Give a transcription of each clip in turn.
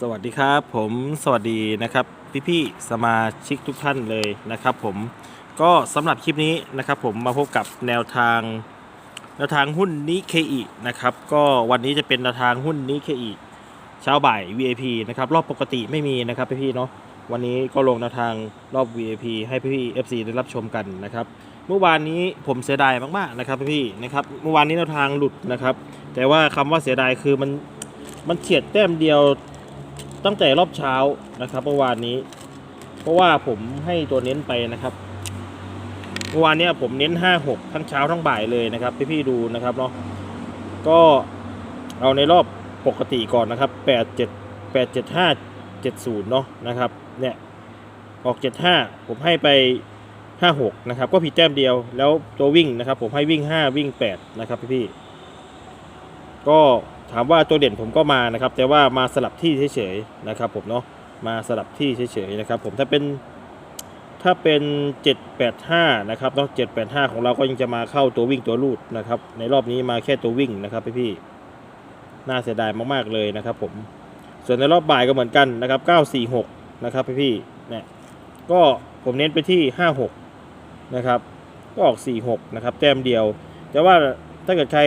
สวัสดีครับผมสวัสดีนะครับพี่พี่ๆสมาชิกทุกท่านเลยนะครับผมก็สำหรับคลิปนี้นะครับผมมาพบกับแนวทางแนวทางหุ้นนิเคอีนะครับก็วันนี้จะเป็นแนวทางหุ้นนิเคอีเช้าบ่าย VIP นะครับรอบปกติไม่มีนะครับพี่พี่ๆเนาะวันนี้ก็ลงแนวทางรอบ VIP ให้พี่พี่ๆ FC ได้รับชมกันนะครับเมื่อวานนี้ผมเสียดายมากๆนะครับพี่พี่ๆนะครับเมื่อวานนี้แนวทางหลุดนะครับ แต่ว่าคำว่าเสียดายคือมันมันเฉียดแต้มเดียว ตั้งแต่รอบเช้านะครับเมื่อวานนี้ เพราะว่าผมให้ตัวเน้นไปนะครับเมื่อวานเนี้ยผมเน้น 5 6 ทั้งเช้าทั้งบ่ายเลยนะครับพี่ๆดูนะครับเนาะก็เอาในรอบปกติก่อนนะครับ 8 7 8 7 5 70เนาะนะครับเนี่ยออก 75 ผมให้ไป 56 นะครับ ก็ผิดแต้มเดียวแล้วตัววิ่งนะครับ ผมให้วิ่ง 5 วิ่ง 8 นะครับพี่ๆก็ ถามว่าตัวเด่นผมก็มานะครับ แต่ว่ามาสลับที่เฉยๆนะครับ ผมเนาะมาสลับที่เฉยๆนะครับ ผมถ้าเป็นถ้าเป็น 785 นะครับเนาะ785 ของเราก็ยังจะมาเข้าตัววิ่งตัวลูดนะครับ ในรอบนี้มาแค่ตัววิ่งนะครับพี่ๆน่าเสียดายมากๆเลยนะครับ ผม ส่วนในรอบบ่ายก็เหมือนกันนะครับ 946 นะครับพี่ๆเนี่ยก็ผมเน้นไปที่ 56 นะครับ ก็ออก 46 นะครับ แต้มเดียว แต่ว่าถ้าเกิดใคร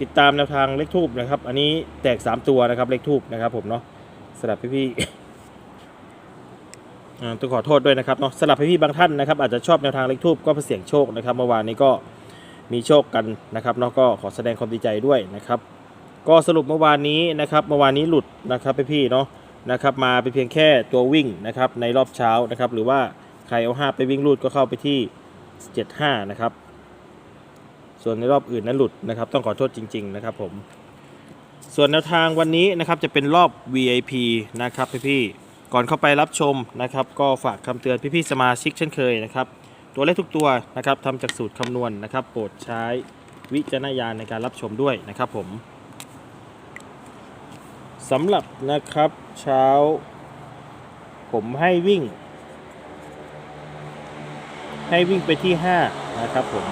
ติดตามแนวทางเลขทูบนะครับ อันนี้แตก 3 ตัวนะครับเลขทูบนะครับผมเนาะสลับพี่ๆอ่าต้องขอโทษด้วยนะครับเนาะสลับพี่ๆบางท่านนะครับอาจจะชอบแนวทางเลขทูบก็ไปเสี่ยงโชคนะครับเมื่อวานนี้ก็มีโชคกันนะครับเนาะก็ขอแสดงความดีใจด้วยนะครับ ก็สรุปเมื่อวานนี้นะครับเมื่อวานนี้หลุดนะครับพี่ๆเนาะนะครับมาเป็นเพียงแค่ตัววิ่งนะครับในรอบเช้านะครับหรือว่าใครเอาห้าไปวิ่งลูดก็เข้าไปที่ 75 นะครับ ส่วนในรอบอื่นนั้นหลุดนะครับ ต้องขอโทษจริง ๆ นะครับผมส่วนแนวทางวันนี้นะครับจะเป็นรอบ VIP นะครับพี่ๆก่อนเข้าไปรับชมนะครับ ก็ฝากคำเตือนพี่ๆสมาชิกเช่นเคยนะครับ ตัวเลขทุกตัวนะครับทำจากสูตรคำนวณนะครับ โปรดใช้วิจารณญาณในการรับชมด้วยนะครับผมสำหรับนะครับเช้า ผมให้วิ่ง ให้วิ่งไปที่ 5 นะครับผม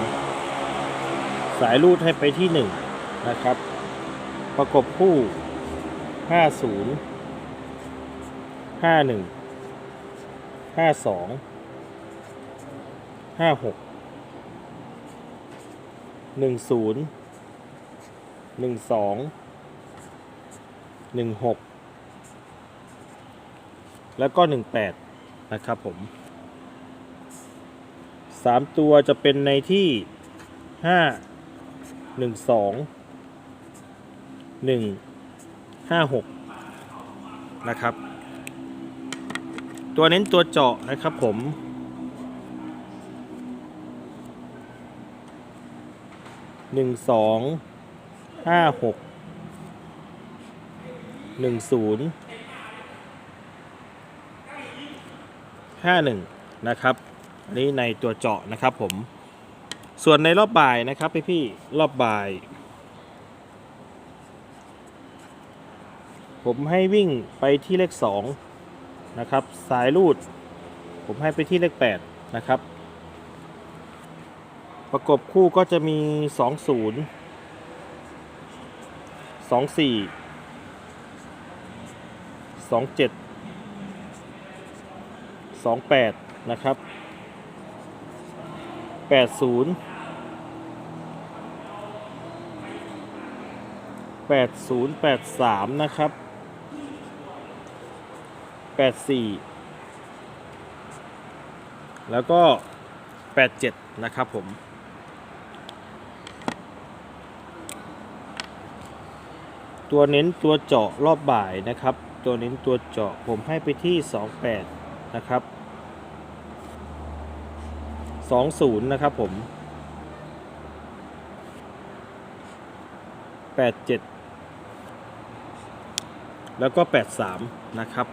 สายรูดให้ไปที่ 1 นะครับ ประกบคู่ 50 51 52 56 10 12 16 แล้วก็ 18 นะครับผมสามตัวจะเป็นในที่ห้า หนึ่งสองหนึ่งห้าหกนะครับ ตัวเน้นตัวเจาะนะครับผมหนึ่งสองห้าหกหนึ่งศูนย์ห้าหนึ่งนะครับ อันนี้ในตัวเจาะนะครับผม ส่วนในรอบบ่ายนะครับพี่พี่รอบบ่าย ผมให้วิ่งไปที่เลข2นะครับ สายรูด ผมให้ไปที่เลข8นะครับ ประกบคู่ก็จะมี 20 24 27 28 นะครับ 80 80 83นะครับ84แล้วก็87นะครับผมตัวเน้นตัวเจาะรอบบ่ายนะครับ ตัวเน้นตัวเจาะผมให้ไปที่ 28 นะครับ 20 นะครับผม 87 แล้วก็ 83 นะครับ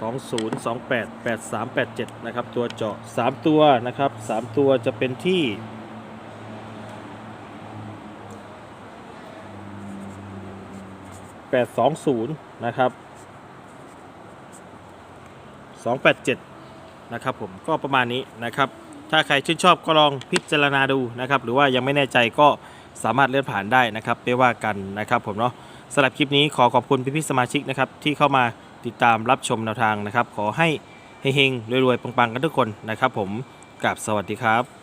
20 28 83 87 นะครับ ตัวเจาะ 3 ตัวนะครับ 3 ตัวจะเป็นที่820นะครับ287 นะครับผมก็ประมาณนี้นะครับ ถ้าใครชื่นชอบก็ลองพิจารณาดูนะครับ หรือว่ายังไม่แน่ใจก็สามารถเลื่อนผ่านได้นะครับไม่ว่ากันนะครับผมเนาะสำหรับคลิปนี้ขอขอบคุณพี่ๆสมาชิกนะครับที่เข้ามาติดตามรับชมแนวทางนะครับ ขอให้เฮงๆรวยๆปังๆกันทุกคนนะครับ ผมกับสวัสดีครับ